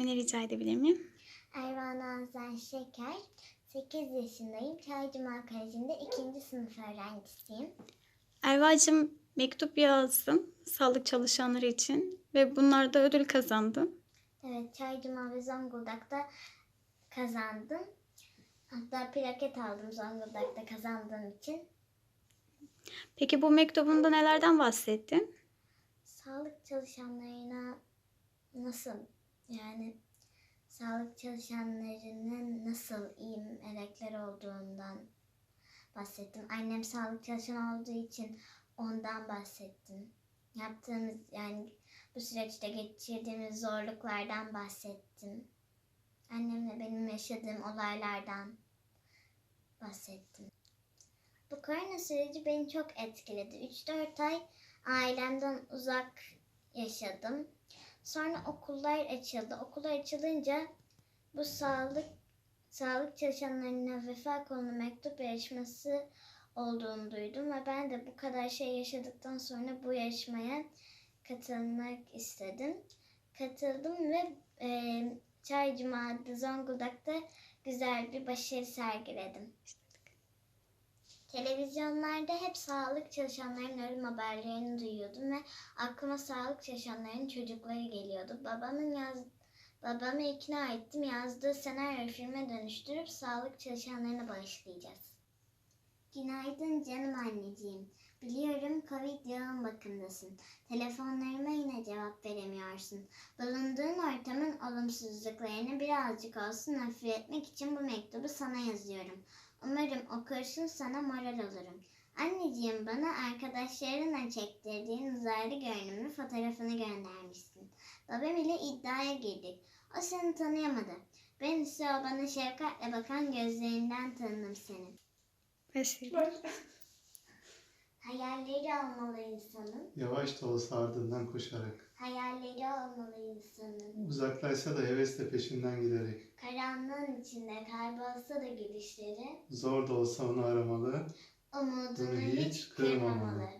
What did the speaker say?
ismini rica edebilir miyim? Ervan Azan Şeker. 8 yaşındayım. Çaycımal Koleji'nde 2. sınıf öğrencisiyim. Erva'cığım mektup yazdın sağlık çalışanları için ve bunlarda ödül kazandın. Evet, Çaycımal ve Zonguldak'ta kazandım. Hatta plaket aldım Zonguldak'ta kazandığım için. Peki bu mektubunda nelerden bahsettin? Sağlık çalışanlarına nasıl yani sağlık çalışanlarının nasıl iyi melekler olduğundan bahsettim. Annem sağlık çalışanı olduğu için ondan bahsettim. Yaptığımız yani bu süreçte geçirdiğimiz zorluklardan bahsettim. Annemle benim yaşadığım olaylardan bahsettim. Bu korona süreci beni çok etkiledi. 3-4 ay ailemden uzak yaşadım. Sonra okullar açıldı. Okullar açılınca bu sağlık sağlık çalışanlarına vefa konu mektup yarışması olduğunu duydum ve ben de bu kadar şey yaşadıktan sonra bu yarışmaya katılmak istedim. Katıldım ve e, Çaycıma'da Zonguldak'ta güzel bir başarı sergiledim. Televizyonlarda hep sağlık çalışanlarının ölüm haberlerini duyuyordum ve aklıma sağlık çalışanlarının çocukları geliyordu. Babamın yaz babamı ikna ettim. Yazdığı senaryo filme dönüştürüp sağlık çalışanlarına bağışlayacağız. Günaydın canım anneciğim. Biliyorum Covid yoğun bakımdasın. Telefonlarıma yine cevap veremiyorsun. Bulunduğun ortamın olumsuzluklarını birazcık olsun hafifletmek için bu mektubu sana yazıyorum. Umarım okursun sana moral olurum. Anneciğim bana arkadaşlarınla çektirdiğin uzaylı görünümlü fotoğrafını göndermişsin. Babam ile iddiaya girdik. O seni tanıyamadı. Ben ise o bana şefkatle bakan gözlerinden tanıdım seni. Başarılar. Hayalleri olmalı insanın. Yavaş da olsa ardından koşarak. Hayalleri olmalı insanın. Uzaklaşsa da hevesle peşinden giderek. Karanlığın içinde kaybolsa da gülüşleri, Zor da olsa onu aramalı. umudunu hiç kırmamalı.